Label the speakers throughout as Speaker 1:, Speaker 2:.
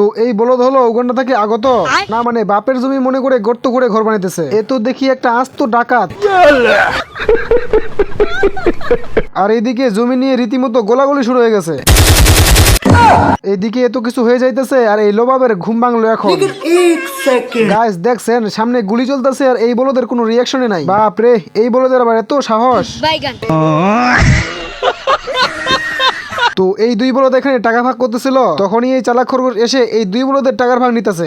Speaker 1: তো এই বলদ হলো উগান্ডা থেকে আগত। না মানে বাপের জমি মনে করে গর্ত করে ঘর বানাইতেছে। এ তো দেখি একটা আস্ত ডাকাত। আর এইদিকে জমি নিয়ে রীতিমতো গোলাগুলি শুরু হয়ে গেছে। এইদিকে এত কিছু হয়ে যাইতেছে আর এই লোবাবের ঘুম ভাঙলো এখন। গাইস দেখছেন সামনে গুলি চলতেছে আর এই বলদের কোনো রিয়াকশনই নাই। বাপ রে এই বলদের আবার এত সাহস। তো এই দুই বলদ এখানে টাকা ভাগ করতেছিল তখনই এই চালাক খরগোশ এসে এই দুই বলদের টাকার ভাগ নিতেছে।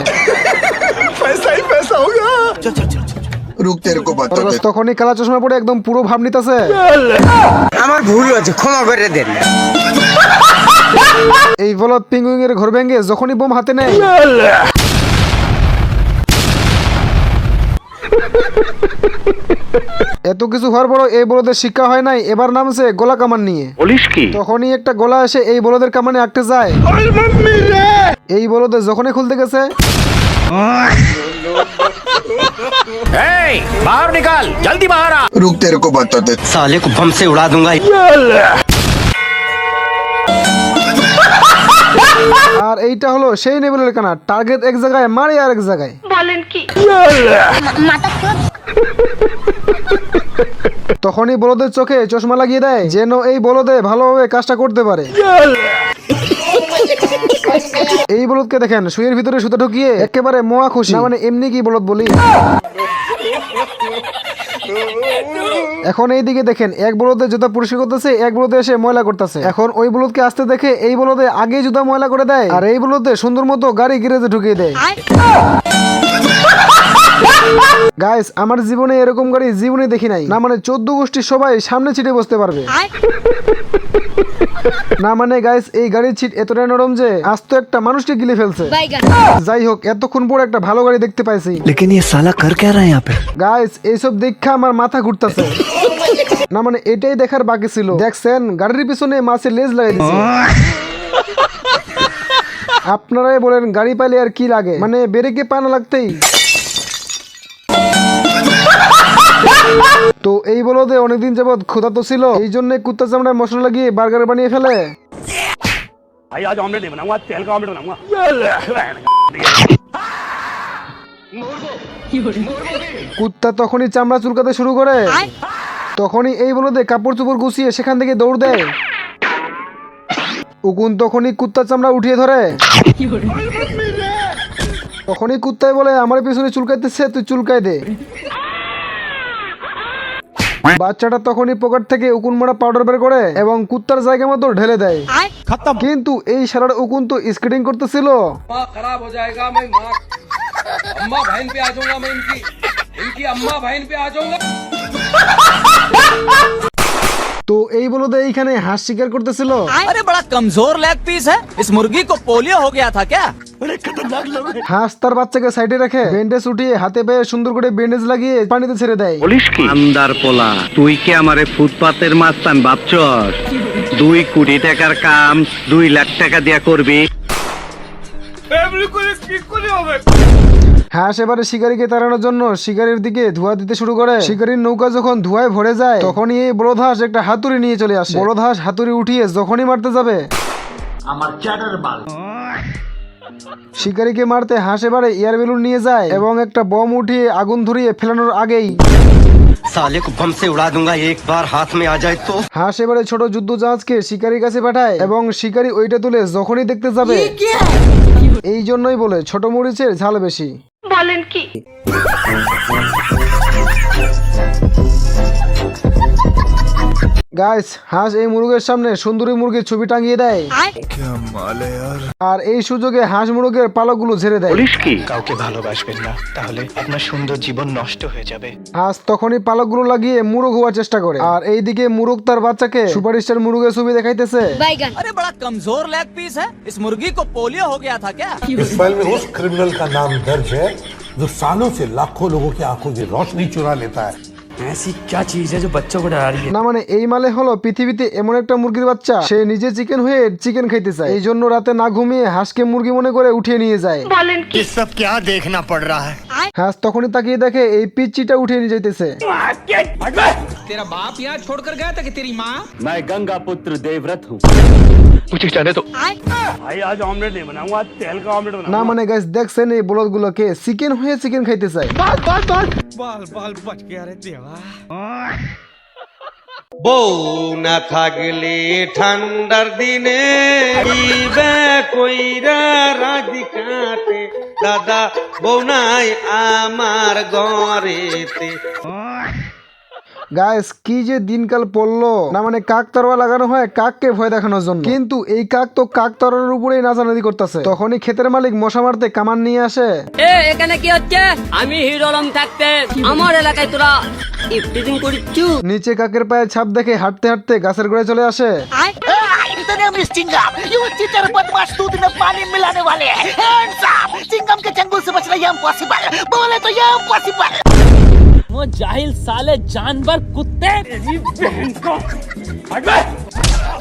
Speaker 1: তখনই কালা চশমা পরে একদম পুরো ভাব নিতেছে।
Speaker 2: আমার ভুল হয়েছে ক্ষমা করে দেন।
Speaker 1: এই বলদ পিঙ্গুইং এর ঘর ভেঙে যখনই বোম হাতে নেয় এত কিছু হওয়ার পরও এই বলদের শিক্ষা হয় নাই এবার নামছে গোলা কামান নিয়ে
Speaker 3: বলিস কি
Speaker 1: তখনই একটা গোলা এসে এই বলদের কামানে আটকে যায় এই বলদের যখনই খুলতে গেছে
Speaker 3: এই বাহার নিকাল জলদি বাহার আ
Speaker 4: रुक तेरे को बताते
Speaker 2: साले को बम से उड़ा दूंगा
Speaker 1: আর এইটা হলো সেই নেবেলের কানা টার্গেট এক জায়গায় মারে আর এক জায়গায়
Speaker 5: বলেন কি
Speaker 1: তখনই বলদের চোখে চশমা লাগিয়ে দেয় যেন এই বলদে ভালোভাবে কাজটা করতে পারে। এই বলদকে দেখেন শুয়ের ভিতরে সুতো ঢুকিয়ে একেবারে মোয়া খুশি। না মানে এমনি কি বলদ বলি? এখন এই দিকে দেখেন এক বলদে জুতা পরিষ্কার করতেছে এক বলদে এসে ময়লা করতেছে। এখন ওই বলদকে আসতে দেখে এই বলদে আগে জুতা ময়লা করে দেয় আর এই বলদে সুন্দর মতো গাড়ি গ্যারেজে ঢুকিয়ে দেয়। গাইস আমার জীবনে এরকম গাড়ি জীবনে দেখি নাই না মানে চোদ্দ গোষ্ঠীর সবাই সামনে ছিটে বসতে পারবে না মানে গাইস এই গাড়ির ছিট এতটাই নরম যে আস্ত একটা মানুষকে গিলে ফেলছে
Speaker 5: বাইগান
Speaker 1: যাই হোক এতক্ষণ পর একটা ভালো গাড়ি দেখতে পাইছি
Speaker 6: लेकिन ये साला कर क्या रहा है यहाँ पे
Speaker 1: গাইস এইসব দেখা আমার মাথা ঘুরতেছে না মানে এটাই দেখার বাকি ছিল দেখছেন গাড়ির পিছনে মাছের লেজ লাগিয়ে দিছে আপনারাই বলেন গাড়ি পাইলে আর কি লাগে মানে ব্রেকে পানা লাগতেই তো এই বলদে অনেকদিন যাবৎ ক্ষুধা তো ছিল এই জন্য কুত্তা চামড়ায় মশলা লাগিয়ে বার্গার বানিয়ে ফেলে
Speaker 3: भाई आज ऑमलेट नहीं बनाऊंगा तेल का ऑमलेट बनाऊंगा
Speaker 1: কুত্তা তখনই চামড়া চুলকাতে শুরু করে তখনই এই বলদে কাপড় চোপড় গুছিয়ে সেখান থেকে দৌড় দেয় উকুন তখনই কুত্তার চামড়া উঠিয়ে ধরে তখনই কুত্তায় বলে আমার পিছনে চুলকাইতেছে তুই চুলকাই দে বাচ্চাটা তখনই পকেট থেকে উকুন মারা পাউডার বের করে এবং কুত্তার জায়গা মতো ঢেলে দেয় কিন্তু এই সারার উকুন তো স্কেটিং করতেছিল
Speaker 7: माँ खराब हो जाएगा मैं माँ अम्मा बहन पे आ जाऊंगा मैं इनकी इनकी अम्मा बहन पे आ जाऊंगा
Speaker 1: তো এই বলো তো এইখানে হাঁস শিকার করতেছিল।
Speaker 8: আরে বড় কমজোর লেগ পিস হ্যাঁ? ইস মুরগি কো পোলিও হো গিয়া থা ক্যা?
Speaker 1: হাঁস তার বাচ্চাকে সাইডে রাখে ব্যান্ডেজ উঠিয়ে হাতে পেয়ে সুন্দর করে ব্যান্ডেজ লাগিয়ে পানিতে ছেড়ে দেয়।
Speaker 3: বলিস কি?
Speaker 9: আমদার পোলা তুই কি আমারে ফুটপাতের মাস্তান ভাবছস? দুই কোটি টাকার কাম দুই লাখ টাকা দিয়া করবি?
Speaker 1: হাঁস হ্যাঁ, এবারে শিকারীকে তাড়ানোর জন্য শিকারীর দিকে ধোয়া দিতে শুরু করে। শিকারীর নৌকা যখন ধোঁয়ায় ভরে যায় তখনই এই বলদ একটা হাতুড়ি নিয়ে চলে আসে। বলদ হাঁস হাতুড়ি উঠিয়ে যখনই মারতে যাবে আমার চ্যাটার বাল। শিকারীকে মারতে হাঁস এবারে এয়ার বেলুন নিয়ে যায় এবং একটা বম উঠিয়ে আগুন ধরিয়ে ফেলানোর আগেই
Speaker 2: সালে কো বম সে উড়া দুঙ্গা হাত মে আ যায় তো।
Speaker 1: হাঁস এবারে ছোট যুদ্ধ জাহাজকে শিকারীর কাছে পাঠায় এবং শিকারী ওইটা তুলে যখনই দেখতে যাবে। এই জন্যই বলে ছোট মরিচের ঝাল বেশি।
Speaker 5: বলেন কি?
Speaker 1: গাইস হাঁস এই মুরগের সামনে সুন্দরী মুরগির ছবি টাঙিয়ে দেয় আর এই সুযোগে হাঁস মুরগের পালকগুলো ঝেড়ে দেয়
Speaker 3: বলিস কি
Speaker 6: কাউকে ভালোবাসবেন না তাহলে আপনার সুন্দর জীবন নষ্ট হয়ে যাবে
Speaker 1: হাঁস তখনই পালকগুলো লাগিয়ে মুরগ হওয়ার চেষ্টা করে আর এইদিকে মুরগ তার বাচ্চাকে সুপারস্টার মুরগের ছবি দেখাইতেছে
Speaker 5: বাইগান
Speaker 8: अरे बड़ा कमजोर लेग पीस है इस मुर्गी को पोलियो हो गया था क्या
Speaker 10: इस फाइल में उस क्रिमिनल का नाम दर्ज है जो सालों से लाखों लोगों की आंखों की रोशनी चुरा लेता है
Speaker 6: ऐसी क्या चीज है जो बच्चों को डरा रही है
Speaker 1: না মানে এই মালে হলো পৃথিবীতে এমন একটা মুরগির বাচ্চা সে নিজে চিকেন হয়ে চিকেন খাইতে চায় এই জন্য রাতে না ঘুমিয়ে হাঁসকে মুরগি মনে করে উঠিয়ে নিয়ে যায়
Speaker 5: বলেন কি
Speaker 9: সব क्या देखना पड़ रहा है
Speaker 1: হাঁস তখনই তাকিয়ে দেখে এই পিচ্চিটা উঠিয়ে নিয়ে যাইতেছে
Speaker 7: तेरा बाप यहाँ छोड़कर गया था कि तेरी माँ
Speaker 3: मैं गंगा पुत्र देवव्रत हूँ
Speaker 1: না মানে গাইস দেখছেন এই বলদ গুলোকে চিকেন হয়ে চিকেন খাইতে চায়।
Speaker 7: বউ না থাকলে ঠান্ডার দিনে কইরা রাজি কাটে দাদা বউ নাই আমার ঘরেতে।
Speaker 1: গাইস কি যে দিনকাল পড়লো না মানে কাক তরোয়া লাগানো হয় কাককে ভয় দেখানোর জন্য কিন্তু এই কাক তো কাক তরোয়ার উপরেই নাচানাচি করতেছে তখনই ক্ষেতের মালিক মশা মারতে কামান নিয়ে আসে
Speaker 5: এ এখানে কি হচ্ছে আমি হিরো রং থাকতে আমার এলাকায় তোরা ইফটিজিং করিচ্ছু
Speaker 1: নিচে কাকের পায়ে ছাপ দেখে হাঁটতে হাঁটতে গাছের গোড়ায় চলে আসে
Speaker 8: इतने में चिंगम ये चिटर बदमाश दूध में पानी मिलाने वाले हैं हैंड्स अप चिंगम के चंगुल से बचना ये इम्पॉसिबल बोले तो ये इम्पॉसिबल वो जाहिल साले जानवर कुत्ते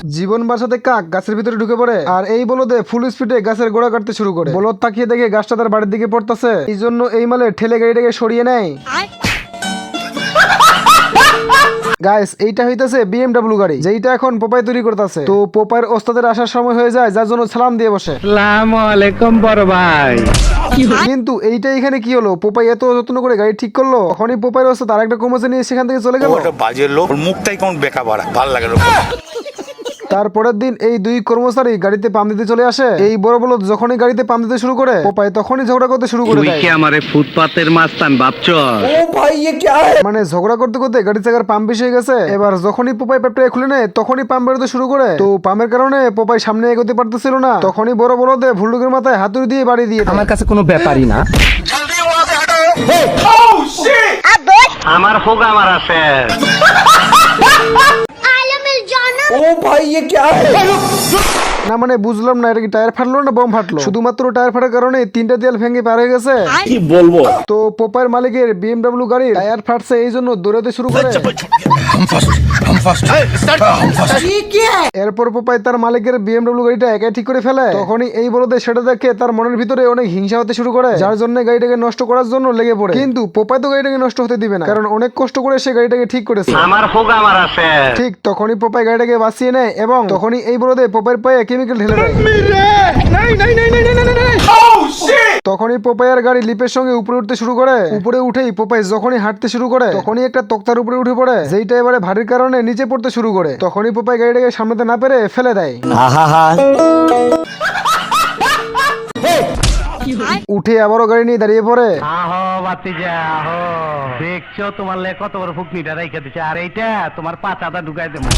Speaker 1: জীবন বাঁচাতে কাক গাছের ভিতরে ঢুকে পড়ে আর এই বলদে ফুল স্পিডে গাছের গোড়া কাটতে শুরু করে বলদ তাকিয়ে দেখে গাছটা তার বাড়ির দিকে পড়তেছে এই জন্য এই মালে ঠেলে গাড়িটাকে সরিয়ে নেয় গাইস এইটা হইতাছে বিএমডব্লিউ গাড়ি যেইটা এখন পোপাই তৈরি করতেছে। তো পোপাইয়ের ওস্তাদের আসার সময় হয়ে যায় যার জন্য সালাম দিয়ে বসে।
Speaker 9: সালাম আলাইকুম বড় ভাই।
Speaker 1: কিন্তু এইটা এখানে কি হলো? পোপাই এত যত্ন করে গাড়ি ঠিক করল? তখনই পোপাইয়ের ওস্তাদ আরেকটা কমেছে নিয়ে সেখান থেকে চলে গেল?
Speaker 3: বাজে লোক মুখটাই কেমন বেকা বাড়া ভালো লাগে
Speaker 1: তারপরের দিন এই দুই কর্মচারী গাড়িতে পাম দিতে চলে আসে। এই বড় বলদ যখনই গাড়িতে পাম দিতে শুরু করে পোপাই তখনই ঝগড়া করতে শুরু করে দেয়।
Speaker 9: আমারে ফুটপাতের মাস্তান ভাবছস
Speaker 1: মানে ঝগড়া করতে করতে গাড়ি চাকার পাম্প বেশি হয়ে গেছে। এবার যখনই পোপাই পেপটা খুলে নেয় তখনই পাম্প বেরোতে শুরু করে। তো পাম্পের কারণে পোপাই সামনে এগোতে পারতেছিল না। তখনই বড় বলদে ভুল্লুকের মাথায় হাতুড়ি দিয়ে বাড়ি দিয়ে আমার
Speaker 8: কাছে কোনো ব্যাপারই না।
Speaker 9: আমার মারা শেষ
Speaker 1: না মানে বুঝলাম না এটা কি টায়ার ফাটলো না বম ফাটলো? শুধুমাত্র টায়ার ফাটার কারণে তিনটা দেয়াল ভেঙে পার হয়ে গেছে। কি বলব? তো পোপাইয়ের মালিকের বিএমডব্লিউ গাড়ির টায়ার ফাটছে এই জন্য দৌড়াতে শুরু করে। এরপর পোপাই তার মালিকের বিএমডব্লিউ গাড়িটা একাই ঠিক করে ফেলে। তখনই এই বলতে সেটা দেখে তার মনের ভিতরে অনেক হিংসা হতে শুরু করে যার জন্য গাড়িটাকে নষ্ট করার জন্য লেগে পড়ে। কিন্তু পোপাই তো গাড়িটাকে নষ্ট হতে দিবে না কারণ অনেক কষ্ট করে সে গাড়িটাকে ঠিক করেছে।
Speaker 9: আমার
Speaker 1: ঠিক তখনই পোপাই গাড়িটাকে বাঁচিয়ে নেয় এবং তখনই এই বলদে পোপের পায়ে কেমিক্যাল ঢেলে দেয়। তখনই পোপাইয়ের গাড়ি লিপের সঙ্গে উপরে উঠতে শুরু করে। উপরে উঠেই পোপাই যখনই হাঁটতে শুরু করে তখনই একটা তক্তার উপরে উঠে পড়ে যেইটা এবারে ভারীর কারণে নিচে পড়তে শুরু করে। তখনই পোপাই গাড়িটাকে সামনেতে না পেরে ফেলে দেয়। উঠে আবারও গাড়ি নিয়ে দাঁড়িয়ে পড়ে।
Speaker 9: আহো বাতিজা আহো। দেখছ তোমার লে কত বড় ফুকনিটা রাইখা দিছে। আর এইটা তোমার পাতাটা ঢুকাই দেবো।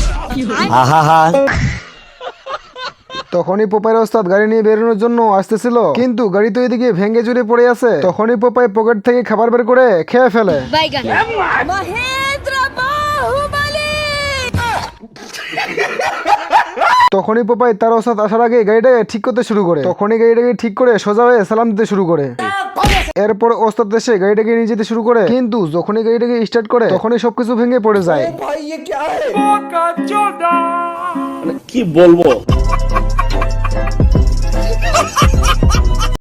Speaker 1: তখনই পোপাইয়ের ওস্তাদ গাড়ি নিয়ে বেরোনোর জন্য আসতেছিল। কিন্তু গাড়ি তো এদিকে ভেঙে চুরে পড়ে আছে। তখনই পোপাই পকেট থেকে খাবার বের করে খেয়ে ফেলে।
Speaker 5: মহেন্দ্র বাহুবলী
Speaker 1: তখনই পোপাই তার ওসাদ আসার আগে গাড়িটাকে ঠিক করতে শুরু করে। তখনই গাড়িটাকে ঠিক করে সোজা হয়ে সালাম দিতে শুরু করে। এরপর ওস্তাদ দেশে গাড়িটাকে নিয়ে যেতে শুরু করে। কিন্তু যখনই গাড়িটাকে স্টার্ট করে তখনই সবকিছু ভেঙে পড়ে যায়।
Speaker 10: কি বলব?